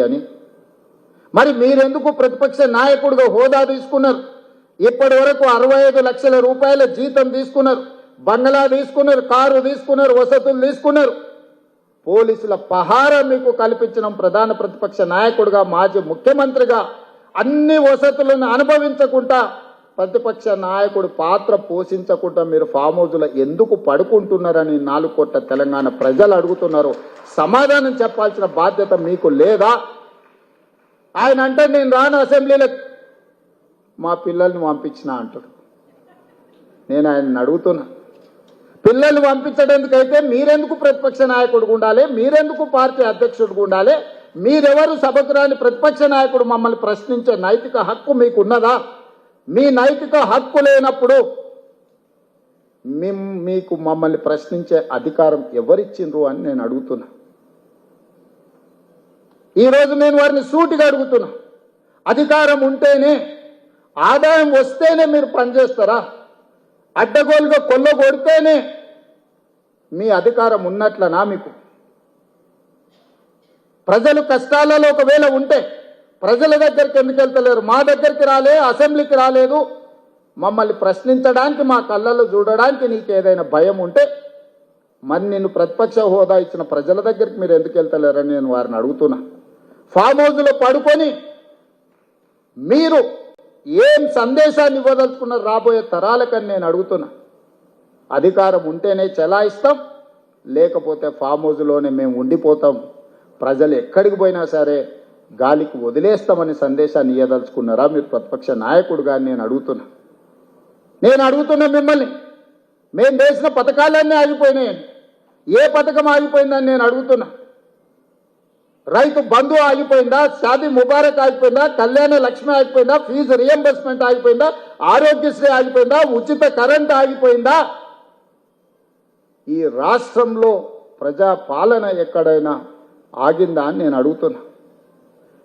అని. మరి మీరెందుకు ప్రతిపక్ష నాయకుడిగా హోదా తీసుకున్నారు? ఇప్పటి వరకు అరవై ఐదు లక్షల రూపాయల జీతం తీసుకున్నారు బంగ్లా తీసుకున్నారు కారు తీసుకున్నారు వసతులు తీసుకున్నారు. పోలీసుల పహారం మీకు కల్పించిన ప్రధాన ప్రతిపక్ష నాయకుడిగా మాజీ ముఖ్యమంత్రిగా అన్ని వసతులను అనుభవించకుండా ప్రతిపక్ష నాయకుడు పాత్ర పోషించకుండా మీరు ఫామ్ హౌజ్లో ఎందుకు పడుకుంటున్నారని నాలుగు కోట్ల తెలంగాణ ప్రజలు అడుగుతున్నారు. సమాధానం చెప్పాల్సిన బాధ్యత మీకు లేదా? ఆయన అంటే నేను రాను అసెంబ్లీలో. మా పిల్లల్ని పంపించిన అంటాడు. నేను ఆయన్ని అడుగుతున్నా. పిల్లల్ని పంపించడానికైతే మీరెందుకు ప్రతిపక్ష నాయకుడు ఉండాలి? మీరెందుకు పార్టీ అధ్యక్షుడు ఉండాలి? మీరెవరు సభకు రాని ప్రతిపక్ష నాయకుడు మమ్మల్ని ప్రశ్నించే నైతిక హక్కు మీకు ఉన్నదా మీ నైతిక హక్కు లేనప్పుడు మిమ్- మీకు మమ్మల్ని ప్రశ్నించే అధికారం ఎవరిచ్చిండ్రు అని నేను అడుగుతున్నా. ఈరోజు నేను వారిని సూటిగా అడుగుతున్నా. అధికారం ఉంటేనే ఆదాయం వస్తేనే మీరు పనిచేస్తారా అడ్డగోలుగా కొల్ల కొడితేనే మీ అధికారం ఉన్నట్లనా మీకు? ప్రజలు కష్టాలలో ఒకవేళ ఉంటే ప్రజల దగ్గరికి ఎందుకు వెళ్తలేరు? మా దగ్గరికి రాలే అసెంబ్లీకి రాలేదు. మమ్మల్ని ప్రశ్నించడానికి మా కళ్ళల్లో చూడడానికి నీకు ఏదైనా భయం ఉంటే మరి నిన్ను ప్రతిపక్ష హోదా ఇచ్చిన ప్రజల దగ్గరికి మీరు ఎందుకు వెళ్తలేరని నేను వారిని అడుగుతున్నా. ఫామ్ హౌస్లో పడుకొని మీరు ఏం సందేశాన్ని ఇవ్వదలుచుకున్నారు రాబోయే తరాలకని నేను అడుగుతున్నా. అధికారం ఉంటేనే చెలాయిస్తాం లేకపోతే ఫామ్ హౌస్లోనే మేము ఉండిపోతాం. ప్రజలు ఎక్కడికి పోయినా సరే గాలికి వదిలేస్తామని సందేశాన్ని ఇవ్వదలుచుకున్నారా మీరు ప్రతిపక్ష నాయకుడుగా నేను అడుగుతున్నా. నేను అడుగుతున్నా మిమ్మల్ని. మేము వేసిన పథకాలన్నీ ఆగిపోయినాయి. ఏ పథకం ఆగిపోయిందని నేను అడుగుతున్నా. రైతు బంధు ఆగిపోయిందా? షాదీ ముబారక్ ఆగిపోయిందా? కళ్యాణ లక్ష్మి ఆగిపోయిందా? ఫీజు రియంబర్స్మెంట్ ఆగిపోయిందా? ఆరోగ్యశ్రీ ఆగిపోయిందా? ఉచిత కరెంట్ ఆగిపోయిందా? ఈ రాష్ట్రంలో ప్రజా పాలన ఎక్కడైనా ఆగిందా అని నేను అడుగుతున్నా.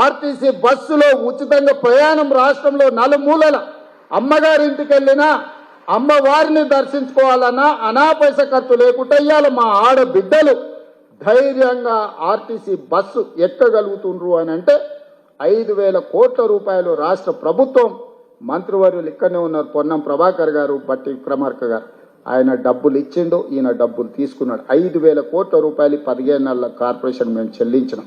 ఆర్టీసీ బస్సులో ఉచితంగా ప్రయాణం రాష్ట్రంలో నలుమూలల అమ్మగారింటికి వెళ్ళినా అమ్మవారిని దర్శించుకోవాలన్నా అనా పైస ఖర్చు లేకుండా ఇవాళ మా ఆడబిడ్డలు. ధైర్యంగా ఆర్టీసీ బస్సు ఎక్కగలుగుతుండ్రు అని అంటే ఐదు వేల కోట్ల రూపాయలు రాష్ట్ర ప్రభుత్వం మంత్రివర్యులు ఇక్కడనే ఉన్నారు పొన్నం ప్రభాకర్ గారు బట్టి విక్రమార్క గారు. ఆయన డబ్బులు ఇచ్చిండు ఈయన డబ్బులు తీసుకున్నాడు. ఐదు వేల కోట్ల రూపాయలు పదిహేను నెలల కార్పొరేషన్ మేము చెల్లించినాం.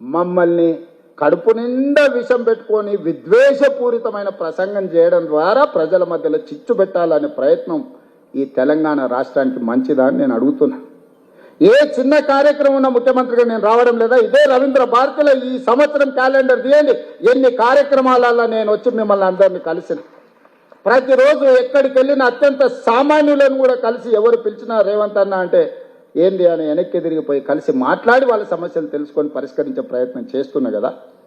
మమ్మల్ని కడుపు నిండా విషం పెట్టుకొని విద్వేషపూరితమైన ప్రసంగం చేయడం ద్వారా ప్రజల మధ్యలో చిచ్చు పెట్టాలనే ప్రయత్నం ఈ తెలంగాణ రాష్ట్రానికి మంచిదా అని నేను అడుగుతున్నా. ఏ చిన్న కార్యక్రమం ఉన్న ముఖ్యమంత్రిగా నేను రావడం లేదా? ఇదే రవీంద్ర భారతిలో ఈ సంవత్సరం క్యాలెండర్ తీయండి. ఎన్ని కార్యక్రమాలలో నేను వచ్చి మిమ్మల్ని అందరినీ కలిసిన. ప్రతిరోజు ఎక్కడికి వెళ్ళిన అత్యంత సామాన్యులను కూడా కలిసి ఎవరు పిలిచినా రేవంత్ అన్న అంటే ఏంది అని వెనక్కి తిరిగిపోయి కలిసి మాట్లాడి వాళ్ళ సమస్యలు తెలుసుకొని పరిష్కరించే ప్రయత్నం చేస్తున్నా కదా.